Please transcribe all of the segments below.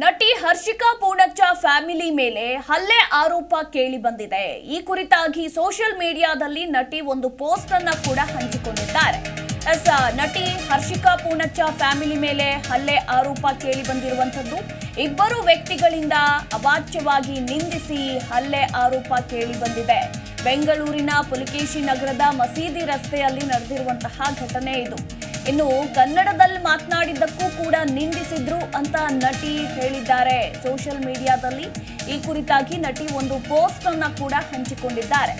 ನಟಿ ಹರ್ಷಿಕಾ ಪೂಣಚ್ಚ ಫ್ಯಾಮಿಲಿ ಮೇಲೆ ಹಲ್ಲೆ ಆರೋಪ ಕೇಳಿ ಬಂದಿದೆ. ಈ ಕುರಿತಾಗಿ ಸೋಷಿಯಲ್ ಮೀಡಿಯಾದಲ್ಲಿ ನಟಿ ಒಂದು ಪೋಸ್ಟ್ ಅನ್ನ ಕೂಡ ಹಂಚಿಕೊಂಡಿದ್ದಾರೆ. ನಟಿ ಹರ್ಷಿಕಾ ಪೂಣಚ್ಚ ಫ್ಯಾಮಿಲಿ ಮೇಲೆ ಹಲ್ಲೆ ಆರೋಪ ಕೇಳಿ ಬಂದಿರುವಂತದ್ದು ಇಬ್ಬರು ವ್ಯಕ್ತಿಗಳಿಂದ ಅವಾಚ್ಯವಾಗಿ ನಿಂದಿಸಿ ಹಲ್ಲೆ ಆರೋಪ ಕೇಳಿ ಬಂದಿದೆ. ಬೆಂಗಳೂರಿನ ಪುಲಿಕೇಶಿ ನಗರದ ಮಸೀದಿ ರಸ್ತೆಯಲ್ಲಿ ನಡೆದಿರುವಂತಹ ಘಟನೆ ಇದು. ಇನ್ನು ಕನ್ನಡದಲ್ಲಿ ಮಾತನಾಡಿದ್ದಕ್ಕೂ ಕೂಡ ನಿಂದಿಸಿದ್ರು ಅಂತ ನಟಿ ಹೇಳಿದ್ದಾರೆ. ಸೋಷಿಯಲ್ ಮೀಡಿಯಾದಲ್ಲಿ ಈ ಕುರಿತಾಗಿ ನಟಿ ಒಂದು ಪೋಸ್ಟ್ ಅನ್ನ ಕೂಡ ಹಂಚಿಕೊಂಡಿದ್ದಾರೆ.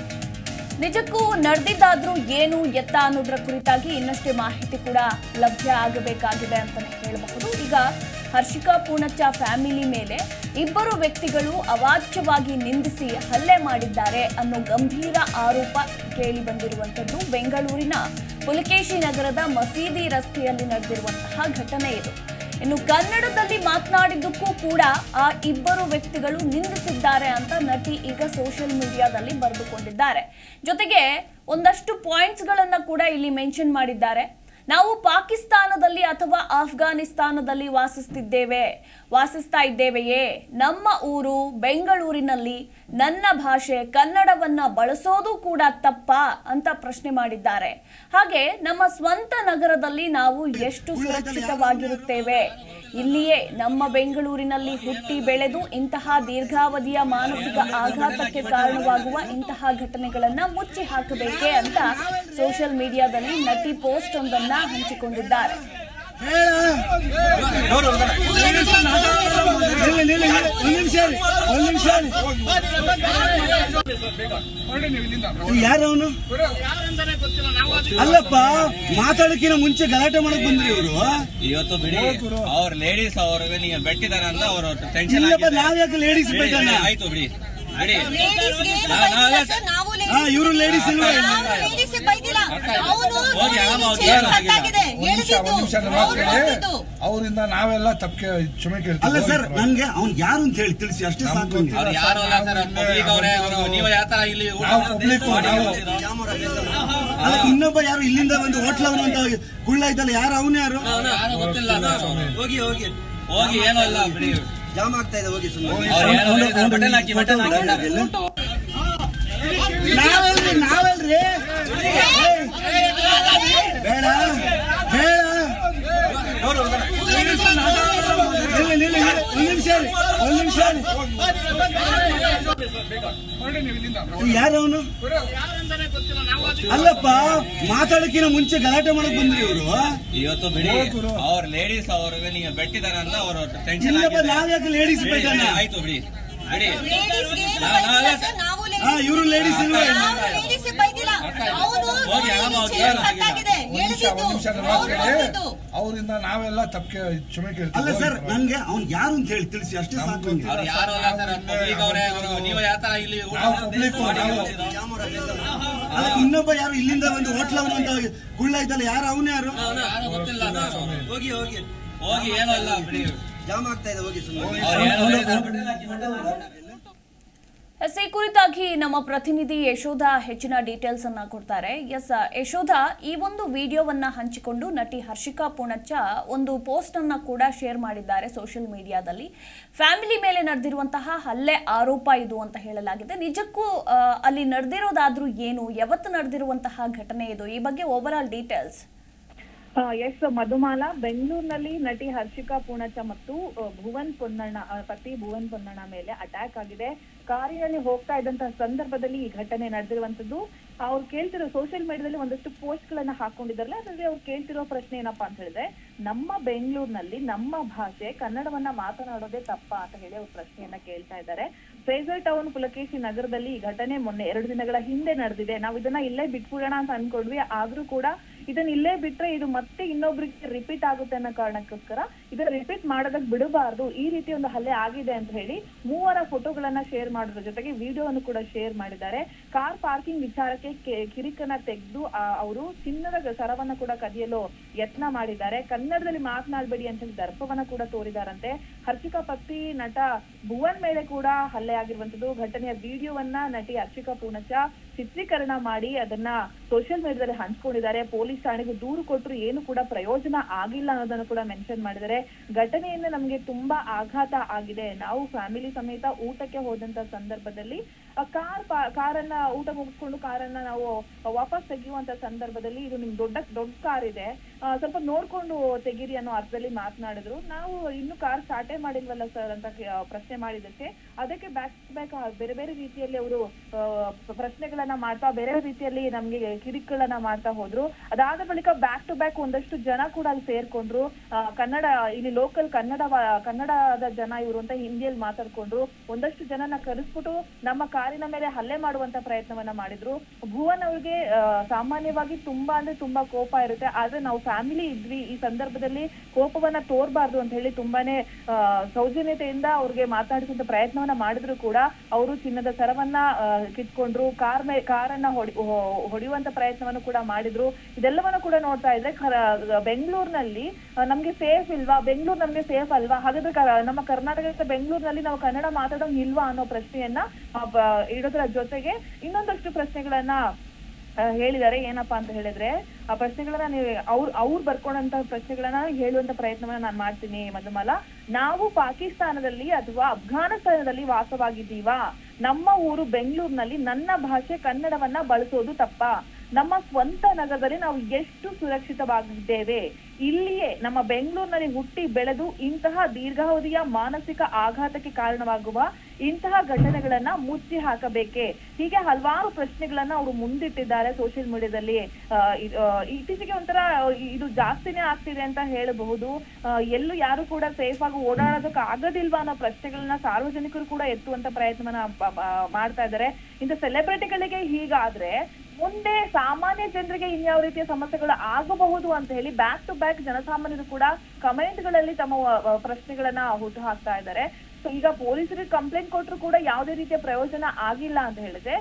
ನಿಜಕ್ಕೂ ನಡೆದಿದ್ದಾದ್ರೂ ಏನು ಎತ್ತ ಅನ್ನೋದ್ರ ಕುರಿತಾಗಿ ಇನ್ನಷ್ಟೇ ಮಾಹಿತಿ ಕೂಡ ಲಭ್ಯ ಆಗಬೇಕಾಗಿದೆ ಅಂತಾನೆ ಹೇಳಬಹುದು. ಈಗ ಹರ್ಷಿಕಾ ಪೂಣಚ್ಚ ಫ್ಯಾಮಿಲಿ ಮೇಲೆ ಇಬ್ಬರು ವ್ಯಕ್ತಿಗಳು ಅವಾಚ್ಯವಾಗಿ ನಿಂದಿಸಿ ಹಲ್ಲೆ ಮಾಡಿದ್ದಾರೆ ಅನ್ನೋ ಗಂಭೀರ ಆರೋಪ ಕೇಳಿ ಬಂದಿರುವಂಥದ್ದು. ಬೆಂಗಳೂರಿನ ಪುಲಕೇಶಿ ನಗರದ ಮಸೀದಿ ರಸ್ತೆಯಲ್ಲಿ ನಡೆದಿರುವಂತಹ ಘಟನೆ ಇದು. ಇನ್ನು ಕನ್ನಡದಲ್ಲಿ ಮಾತನಾಡಿದ್ದಕ್ಕೂ ಕೂಡ ಆ ಇಬ್ಬರು ವ್ಯಕ್ತಿಗಳು ನಿಂದಿಸಿದ್ದಾರೆ ಅಂತ ನಟಿ ಈಗ ಸೋಷಿಯಲ್ ಮೀಡಿಯಾದಲ್ಲಿ ಬರೆದುಕೊಂಡಿದ್ದಾರೆ. ಜೊತೆಗೆ ಒಂದಷ್ಟು ಪಾಯಿಂಟ್ಸ್ ಗಳನ್ನ ಕೂಡ ಇಲ್ಲಿ ಮೆನ್ಷನ್ ಮಾಡಿದ್ದಾರೆ. ನಾವು ಪಾಕಿಸ್ತಾನದಲ್ಲಿ ಅಥವಾ ಆಫ್ಘಾನಿಸ್ತಾನದಲ್ಲಿ ವಾಸಿಸ್ತಿದ್ದೇವೆ, ವಾಸಿಸ್ತಾ ಇದ್ದೇವೆಯೇ? ನಮ್ಮ ಊರು ಬೆಂಗಳೂರಿನಲ್ಲಿ ನನ್ನ ಭಾಷೆ ಕನ್ನಡವನ್ನ ಬಳಸೋದು ಕೂಡ ತಪ್ಪ ಅಂತ ಪ್ರಶ್ನೆ ಮಾಡಿದ್ದಾರೆ. ಹಾಗೆ ನಮ್ಮ ಸ್ವಂತ ನಗರದಲ್ಲಿ ನಾವು ಎಷ್ಟು ಸುರಕ್ಷಿತವಾಗಿರುತ್ತೇವೆ? ಇಲ್ಲಿಯೇ ನಮ್ಮ ಬೆಂಗಳೂರಿನಲ್ಲಿ ಹುಟ್ಟಿ ಬೆಳೆದು ಇಂತಹ ದೀರ್ಘಾವಧಿಯ ಮಾನಸಿಕ ಆಘಾತಕ್ಕೆ ಕಾರಣವಾಗುವ ಇಂತಹ ಘಟನೆಗಳನ್ನ ಮುಚ್ಚಿ ಹಾಕಬೇಕೆ ಅಂತ ಸೋಷಿಯಲ್ ಮೀಡಿಯಾದಲ್ಲಿ ನಟಿ ಪೋಸ್ಟ್ ಒಂದನ್ನ ಹಂಚಿಕೊಂಡಿದ್ದಾರೆ. ಯಾರವನು ಅಲ್ಲಪ್ಪ ಮಾತಾಡಕಿನ ಮುಂಚೆ ಗಲಾಟೆ ಮಾಡಕ್ ಬಂದ್ರಿ ಇವರು? ಇವತ್ತು ಬಿಡಿ ಅವ್ರ ಲೇಡೀಸ್ ಅವ್ರಿಗೆ ನೀವು ಬೆಟ್ಟಿದಾರ ಅಂತ ಅವ್ರ ಟೆನ್ಷನ್ ಇಲ್ಲಪ್ಪ ನಾವ್ ಯಾಕೆ ಲೇಡೀಸ್ ಬೇಕಲ್ಲ ಆಯ್ತು ಬಿಡಿ. ಇವರು ಲೇಡೀಸ್. ಅವ್ನು. ಅವರಿಂದ ನಾವೆಲ್ಲ ತಪ್ಪೆ ಕ್ಷಮೆ ಅಲ್ಲ ಸರ್ ಕೇಳ್ತೀವಿ ನನ್ಗೆ ಅವ್ನ್ ಯಾರು ಅಂತ ಹೇಳಿ ತಿಳಿಸಿ ಅಷ್ಟೇ ಸಾಕು ಇನ್ನೊಬ್ಬ ಯಾರು ಇಲ್ಲಿಂದ ಒಂದು ಹೋಟ್ಲವನು ಅಂತ ಗುಳ್ಳ ಇದ್ದಲ್ಲ ಯಾರು ಅವನು ಯಾರು? ಅವ್ರು ಯಾರು ಗೊತ್ತಿಲ್ಲ ಹೋಗಿ ಹೋಗಿ. ಹೋಗಿ ಏನೋ ಇಲ್ಲ ಬಿಡಿ. ಜಾಮ್ ಆಗ್ತಾ ಇದೆ ಹೋಗಿ ಸುಮ್ಮನೆ ಅವ್ರು ಏನೋ ಹೇಳಿದ್ರು, ಬಟನ್ ಹಾಕಿ ಬಟನ್ ಹಾಕಿ ನಾವಲ್ರಿ ನಾವಲ್ರಿ ಏಯ್! ಬೇಡ ಬೇಡ ಇವ್ ಅಲ್ಲಪ್ಪ ಮಾತಾಡಕಿನ ಮುಂಚೆ ಗಲಾಟೆ ಮಾಡಕ್ ಬಂದ್ರಿ ಇವರು. ಇವತ್ತು ಬಿಡಿ ಅವ್ರ ಲೇಡೀಸ್ ಅವ್ರಿಗೆ ನೀವು ಬೆಟ್ಟಿದಾರ ಅಂತ ಅವ್ರ ಟೆನ್ಷನ್ ಇಲ್ಲಪ್ಪ ನಾವ್ ಯಾಕೆ ಲೇಡೀಸ್ ಬೇಕಣ್ಣ? ಆಯ್ತು ಬಿಡಿ ಬಿಡಿ. ಇವರು ಲೇಡೀಸ್ ಇಲ್ವಾ? ಬಂದಿದ್ದು. ಅವರಿಂದ ನಾವೆಲ್ಲ ತಪ್ಪೆ ಕ್ಷಮೆ ಕೇಳ್ತೀವಿ. ಅಲ್ಲ ಸರ್ ನನ್ಗೆ ಅವ್ನ್ ಯಾರು ಅಂತ ಹೇಳಿ ತಿಳಿಸಿ ಅಷ್ಟೇ ಸಾಕು ಗೊತ್ತಿಲ್ಲ. ಅವ್ರು ಯಾರು ಅಲ್ಲ ಸರ್ ಪಬ್ಲಿಕ್ ಅವರೇ ನೀವು ಯಾವ ತರ ಇಲ್ಲಿ ಊಟ ನಾವು public ಮಾಡಿ ನಾವು- ಹೋಗ್ತೀರೋ? ಅಲ್ಲ ಇನ್ನೊಬ್ಬ ಯಾರು ಇಲ್ಲಿಂದ ಒಂದು ಹೋಟ್ಲ್ ಅವನು ಅಂತ ಗುಳ್ಳ ಇದ್ದಲ್ಲ ಯಾರು ಅವನು ಯಾರು? ಗೊತ್ತಿಲ್ಲ ಹೋಗಿ ಹೋಗಿ. ಹೋಗಿ ಏನಲ್ಲ ಇಲ್ಲ ಜಾಮ್ ಆಗ್ತಾ ಇದೆ ಹೋಗಿ ಸುಮ್ಮನೆ ಅವ್ರು ಏನೋ ಹೇಳಿದ್ರು, ಬಟನ್ ಹಾಕಿ ಬಟನ್ ಹಾಕಿ ಎಸ್ ಈ ಕುರಿತಾಗಿ ನಮ್ಮ ಪ್ರತಿನಿಧಿ ಯಶೋಧ ಹೆಚ್ಚಿನ ಡೀಟೇಲ್ಸ್ ಅನ್ನ ಕೊಡ್ತಾರೆ. ಎಸ್, ಯಶೋಧ, ಈ ಒಂದು ವಿಡಿಯೋವನ್ನ ಹಂಚಿಕೊಂಡು ನಟಿ ಹರ್ಷಿಕಾ ಪೂಣಚ್ಚ ಒಂದು ಪೋಸ್ಟ್ ಅನ್ನ ಕೂಡ ಶೇರ್ ಮಾಡಿದ್ದಾರೆ ಸೋಷಿಯಲ್ ಮೀಡಿಯಾದಲ್ಲಿ ಫ್ಯಾಮಿಲಿ ಮೇಲೆ ನಡೆದಿರುವಂತಹ ಹಲ್ಲೆ ಆರೋಪ ಇದು ಅಂತ ಹೇಳಲಾಗಿದೆ. ನಿಜಕ್ಕೂ ಅಲ್ಲಿ ನಡೆದಿರೋದಾದ್ರೂ ಏನು, ಯಾವತ್ತು ನಡೆದಿರುವಂತಹ ಘಟನೆ ಇದು? ಈ ಬಗ್ಗೆ over all details yes, Madhumala, ಬೆಂಗಳೂರಿನಲ್ಲಿ ನಟಿ ಹರ್ಷಿಕಾ ಪೂಣಚ್ಚ ಮತ್ತು ಭುವನ್ ಪೊನ್ನಣ್ಣ ಪತಿ ಭುವನ್ ಪೊನ್ನಣ್ಣ ಮೇಲೆ ಅಟ್ಯಾಕ್ ಆಗಿದೆ. ಕಾರಿನಲ್ಲಿ ಹೋಗ್ತಾ ಇದ್ದಂತಹ ಸಂದರ್ಭದಲ್ಲಿ ಈ ಘಟನೆ ನಡೆದಿರುವಂತದ್ದು. ಅವ್ರು ಕೇಳ್ತಿರೋ ಸೋಷಿಯಲ್ ಮೀಡಿಯಾದಲ್ಲಿ ಒಂದಷ್ಟು ಪೋಸ್ಟ್ ಗಳನ್ನ ಹಾಕೊಂಡಿದಾರಲ್ಲ ಅದ್ರಲ್ಲಿ ಅವ್ರು ಕೇಳ್ತಿರೋ ಪ್ರಶ್ನೆ ಏನಪ್ಪಾ ಅಂತ ಹೇಳಿದ್ರೆ, ನಮ್ಮ ಬೆಂಗಳೂರಿನಲ್ಲಿ ನಮ್ಮ ಭಾಷೆ ಕನ್ನಡವನ್ನ ಮಾತನಾಡೋದೇ ತಪ್ಪ ಅಂತ ಹೇಳಿ ಅವ್ರು ಪ್ರಶ್ನೆಯನ್ನ ಕೇಳ್ತಾ ಇದ್ದಾರೆ. ಫ್ರೇಜರ್ ಟೌನ್ ಪುಲಕೇಶಿ ನಗರದಲ್ಲಿ ಈ ಘಟನೆ ಮೊನ್ನೆ ಎರಡು ದಿನಗಳ ಹಿಂದೆ ನಡೆದಿದೆ. ನಾವು ಇದನ್ನ ಇಲ್ಲೇ ಬಿಟ್ಬಿಡೋಣ ಅಂತ ಅನ್ಕೊಂಡ್ವಿ. ಆದ್ರೂ ಕೂಡ ಇದನ್ನ ಇಲ್ಲೇ ಬಿಟ್ರೆ ಇದು ಮತ್ತೆ ಇನ್ನೊಬ್ರಿಗೆ ರಿಪೀಟ್ ಆಗುತ್ತೆ ಅನ್ನೋ ಕಾರಣಕ್ಕೋಸ್ಕರ ಇದನ್ನ ರಿಪೀಟ್ ಮಾಡೋದಕ್ ಬಿಡಬಾರ್ದು. ಈ ರೀತಿ ಒಂದು ಹಲ್ಲೆ ಆಗಿದೆ ಅಂತ ಹೇಳಿ ಮೂವರ ಫೋಟೋಗಳನ್ನ ಶೇರ್ ಮಾಡೋದ್ರ ಜೊತೆಗೆ ವಿಡಿಯೋವನ್ನು ಕೂಡ ಶೇರ್ ಮಾಡಿದ್ದಾರೆ. ಕಾರ್ ಪಾರ್ಕಿಂಗ್ ವಿಚಾರಕ್ಕೆ ಕಿರಿಕನ ತೆಗೆದು ಅವರು ಚಿನ್ನದ ಸರವನ್ನ ಕೂಡ ಕದಿಯಲು ಯತ್ನ ಮಾಡಿದ್ದಾರೆ. ಕನ್ನಡದಲ್ಲಿ ಮಾತನಾಡಬೇಡಿ ಅಂತ ಹೇಳಿ ದರ್ಪವನ್ನ ಕೂಡ ತೋರಿದಾರಂತೆ. ಹರ್ಷಿಕಾ ಪತಿ ನಟ ಭುವನ್ ಮೇಲೆ ಕೂಡ ಹಲ್ಲೆ ಆಗಿರುವಂತದ್ದು ಘಟನೆಯ ವಿಡಿಯೋವನ್ನ ನಟಿ ಹರ್ಷಿಕಾ ಪೂಣಚ್ಚ ಚಿತ್ರೀಕರಣ ಮಾಡಿ ಅದನ್ನ ಸೋಷಿಯಲ್ ಮೀಡಿಯಾದಲ್ಲಿ ಹಂಚ್ಕೊಂಡಿದ್ದಾರೆ. ಪೊಲೀಸ್ ಠಾಣೆಗೆ ದೂರು ಕೊಟ್ಟರು ಏನು ಕೂಡ ಪ್ರಯೋಜನ ಆಗಿಲ್ಲ ಅನ್ನೋದನ್ನು ಕೂಡ ಮೆನ್ಷನ್ ಮಾಡಿದ್ದಾರೆ. ಘಟನೆಯಿಂದ ನಮಗೆ ತುಂಬಾ ಆಘಾತ ಆಗಿದೆ. ನಾವು ಫ್ಯಾಮಿಲಿ ಸಮೇತ ಊಟಕ್ಕೆ ಹೋದಂತ ಸಂದರ್ಭದಲ್ಲಿ ಕಾರ್ ಕಾರನ್ನ ಊಟ ಮುಗಿಸ್ಕೊಂಡು ಕಾರನ್ನ ನಾವು ವಾಪಸ್ ತೆಗೆಯುವಂತ ಸಂದರ್ಭದಲ್ಲಿ ಇದು ನಿಮ್ ದೊಡ್ಡ ದೊಡ್ಡ ಕಾರ್ ಇದೆ. ಸ್ವಲ್ಪ ನೋಡ್ಕೊಂಡು ತೆಗೀರಿ ಅನ್ನೋ ಅರ್ಥದಲ್ಲಿ ಮಾತನಾಡಿದ್ರು. ನಾವು ಇನ್ನು ಕಾರ್ ಸ್ಟಾರ್ಟೇ ಮಾಡಿಲ್ವಲ್ಲ ಸರ್ ಅಂತ ಪ್ರಶ್ನೆ ಮಾಡಿದಕ್ಕೆ ಅದಕ್ಕೆ ಬ್ಯಾಕ್ ಟು ಬ್ಯಾಕ್ ಬೇರೆ ಬೇರೆ ರೀತಿಯಲ್ಲಿ ಅವರು ಪ್ರಶ್ನೆಗಳನ್ನ ಮಾಡ್ತಾ, ಬೇರೆ ರೀತಿಯಲ್ಲಿ ನಮ್ಗೆ ಕಿರಿಕ್ಗಳನ್ನ ಮಾಡ್ತಾ ಹೋದ್ರು. ಅದಾದ ಬಳಿಕ ಬ್ಯಾಕ್ ಟು ಬ್ಯಾಕ್ ಒಂದಷ್ಟು ಜನ ಕೂಡ ಅಲ್ಲಿ ಸೇರ್ಕೊಂಡ್ರು. ಕನ್ನಡ, ಇಲ್ಲಿ ಲೋಕಲ್ ಕನ್ನಡ ಕನ್ನಡದ ಜನ ಇವರು ಅಂತ ಹಿಂದಿಯಲ್ಲಿ ಮಾತಾಡ್ಕೊಂಡ್ರು. ಒಂದಷ್ಟು ಜನನ ಕರೆಸ್ಬಿಟ್ಟು ನಮ್ಮ ಕಾರಿನ ಮೇಲೆ ಹಲ್ಲೆ ಮಾಡುವಂತ ಪ್ರಯತ್ನವನ್ನ ಮಾಡಿದ್ರು. ಭುವನ್ ಅವ್ರಿಗೆ ಸಾಮಾನ್ಯವಾಗಿ ತುಂಬಾ ಅಂದ್ರೆ ತುಂಬಾ ಕೋಪ ಇರುತ್ತೆ. ಆದ್ರೆ ನಾವು ಫ್ಯಾಮಿಲಿ ಇದ್ವಿ. ಈ ಸಂದರ್ಭದಲ್ಲಿ ಕೋಪವನ್ನ ತೋರ್ಬಾರ್ದು ಅಂತ ಹೇಳಿ ತುಂಬಾನೇ ಸೌಜನ್ಯತೆಯಿಂದ ಅವ್ರಿಗೆ ಮಾತಾಡಿಸುವಂತ ಪ್ರಯತ್ನವನ್ನ ಮಾಡಿದ್ರು ಕೂಡ ಅವರು ಚಿನ್ನದ ಸರವನ್ನ ಕಿತ್ಕೊಂಡ್ರು. ಕಾರ್ ಮೇ, ಕಾರನ್ನ ಹೊಡಿ ಹೊಡೆಯುವಂತ ಪ್ರಯತ್ನವನ್ನು ಕೂಡ ಮಾಡಿದ್ರು. ಇದೆಲ್ಲವನ್ನು ಕೂಡ ನೋಡ್ತಾ ಇದ್ರೆ ಬೆಂಗಳೂರಿನಲ್ಲಿ ನಮ್ಗೆ ಸೇಫ್ ಇಲ್ವಾ? ಬೆಂಗಳೂರು ನಮ್ಗೆ ಸೇಫ್ ಅಲ್ವಾ? ಹಾಗಾದ್ರೆ ನಮ್ಮ ಕರ್ನಾಟಕದ ಬೆಂಗಳೂರಿನಲ್ಲಿ ನಾವು ಕನ್ನಡ ಮಾತಾಡೋ ಇಲ್ವಾ ಅನ್ನೋ ಪ್ರಶ್ನೆಯನ್ನ ಇಡೋದ್ರ ಜೊತೆಗೆ ಇನ್ನೊಂದಷ್ಟು ಪ್ರಶ್ನೆಗಳನ್ನ ಹೇಳಿದ್ದಾರೆ. ಏನಪ್ಪಾ ಅಂತ ಹೇಳಿದ್ರೆ, ಆ ಪ್ರಶ್ನೆಗಳನ್ನ ನೀವು ಅವ್ರು ಅವ್ರು ಬರ್ಕೊಂಡಂತ ಪ್ರಶ್ನೆಗಳನ್ನ ಹೇಳುವಂತ ಪ್ರಯತ್ನವನ್ನ ನಾನು ಮಾಡ್ತೀನಿ ಮಧುಮಾಲ. ನಾವು ಪಾಕಿಸ್ತಾನದಲ್ಲಿ ಅಥವಾ ಅಫ್ಘಾನಿಸ್ತಾನದಲ್ಲಿ ವಾಸವಾಗಿದ್ದೀವಾ? ನಮ್ಮ ಊರು ಬೆಂಗಳೂರಿನಲ್ಲಿ ನನ್ನ ಭಾಷೆ ಕನ್ನಡವನ್ನ ಬಳಸೋದು ತಪ್ಪಾ? ನಮ್ಮ ಸ್ವಂತ ನಗರದಲ್ಲಿ ನಾವು ಎಷ್ಟು ಸುರಕ್ಷಿತವಾಗಿದ್ದೇವೆ. ಇಲ್ಲಿಯೇ ನಮ್ಮ ಬೆಂಗಳೂರಿನಲ್ಲಿ ಹುಟ್ಟಿ ಬೆಳೆದು ಇಂತಹ ದೀರ್ಘಾವಧಿಯ ಮಾನಸಿಕ ಆಘಾತಕ್ಕೆ ಕಾರಣವಾಗುವ ಇಂತಹ ಘಟನೆಗಳನ್ನ ಮುಚ್ಚಿ ಹಾಕಬೇಕೆ? ಹೀಗೆ ಹಲವಾರು ಪ್ರಶ್ನೆಗಳನ್ನ ಅವರು ಮುಂದಿಟ್ಟಿದ್ದಾರೆ ಸೋಷಿಯಲ್ ಮೀಡಿಯಾದಲ್ಲಿ ಇತ್ತೀಚೆಗೆ ಒಂಥರ ಇದು ಜಾಸ್ತಿನೇ ಆಗ್ತಿದೆ ಅಂತ ಹೇಳಬಹುದು. ಎಲ್ಲೂ ಯಾರು ಕೂಡ ಸೇಫ್ ಆಗಿ ಓಡಾಡೋದಕ್ಕೆ ಆಗೋದಿಲ್ವಾ ಅನ್ನೋ ಪ್ರಶ್ನೆಗಳನ್ನ ಸಾರ್ವಜನಿಕರು ಕೂಡ ಎತ್ತುವಂತ ಪ್ರಯತ್ನವನ್ನ ಮಾಡ್ತಾ ಇದ್ದಾರೆ. ಇಂಥ ಸೆಲೆಬ್ರಿಟಿಗಳಿಗೆ ಹೀಗಾದ್ರೆ ಮುಂದೆ ಸಾಮಾನ್ಯ ಜನರಿಗೆ ಇನ್ಯಾವ ರೀತಿಯ ಸಮಸ್ಯೆಗಳು ಆಗಬಹುದು ಅಂತ ಹೇಳಿ ಬ್ಯಾಕ್ ಟು ಬ್ಯಾಕ್ ಜನಸಾಮಾನ್ಯರು ಕೂಡ ಕಮೆಂಟ್ಗಳಲ್ಲಿ ತಮ್ಮ ಪ್ರಶ್ನೆಗಳನ್ನ ಹುಟ್ಟು ಹಾಕ್ತಾ ಇದ್ದಾರೆ. ಸೊ ಈಗ ಪೊಲೀಸರಿಗೆ ಕಂಪ್ಲೇಂಟ್ ಕೊಟ್ಟರು ಕೂಡ ಯಾವುದೇ ರೀತಿಯ ಪ್ರಯೋಜನ ಆಗಿಲ್ಲ ಅಂತ ಹೇಳಿದ್ರೆ,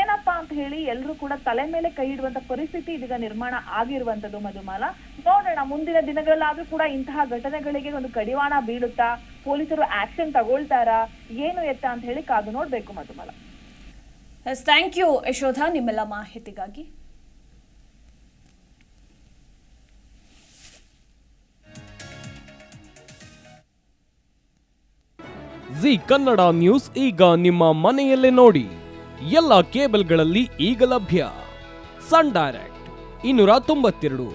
ಏನಪ್ಪಾ ಅಂತ ಹೇಳಿ ಎಲ್ಲರೂ ಕೂಡ ತಲೆ ಮೇಲೆ ಕೈ ಇಡುವಂತ ಪರಿಸ್ಥಿತಿ ಇದೀಗ ನಿರ್ಮಾಣ ಆಗಿರುವಂತದ್ದು ಮಧುಮಾಲ. ನೋಡೋಣ, ಮುಂದಿನ ದಿನಗಳಲ್ಲಾದ್ರೂ ಕೂಡ ಇಂತಹ ಘಟನೆಗಳಿಗೆ ಒಂದು ಕಡಿವಾಣ ಬೀಳುತ್ತಾ, ಪೊಲೀಸರು ಆಕ್ಷನ್ ತಗೊಳ್ತಾರಾ, ಏನು ಎತ್ತ ಅಂತ ಹೇಳಿ ಕಾದು ನೋಡ್ಬೇಕು ಮಧುಮಾಲ. ಥ್ಯಾಂಕ್ ಯು ಯಶೋಧ ನಿಮ್ಮೆಲ್ಲ ಮಾಹಿತಿಗಾಗಿ. ಜಿ ಕನ್ನಡ ನ್ಯೂಸ್ ಈಗ ನಿಮ್ಮ ಮನೆಯಲ್ಲೇ ನೋಡಿ. ಎಲ್ಲ ಕೇಬಲ್ಗಳಲ್ಲಿ ಈಗ ಲಭ್ಯ. ಸನ್ ಡೈರೆಕ್ಟ್ ಇನ್ನೂರ ತೊಂಬತ್ತೆರಡು,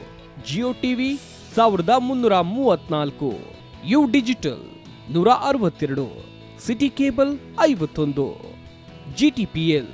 ಜಿಯೋ ಟಿವಿ ಸಾವಿರದ ಮುನ್ನೂರ ಮೂವತ್ನಾಲ್ಕು, ಯು ಡಿಜಿಟಲ್ ನೂರ ಅರವತ್ತೆರಡು, ಸಿಟಿ ಕೇಬಲ್ ಐವತ್ತೊಂದು, ಜಿ ಟಿ ಪಿ ಎಲ್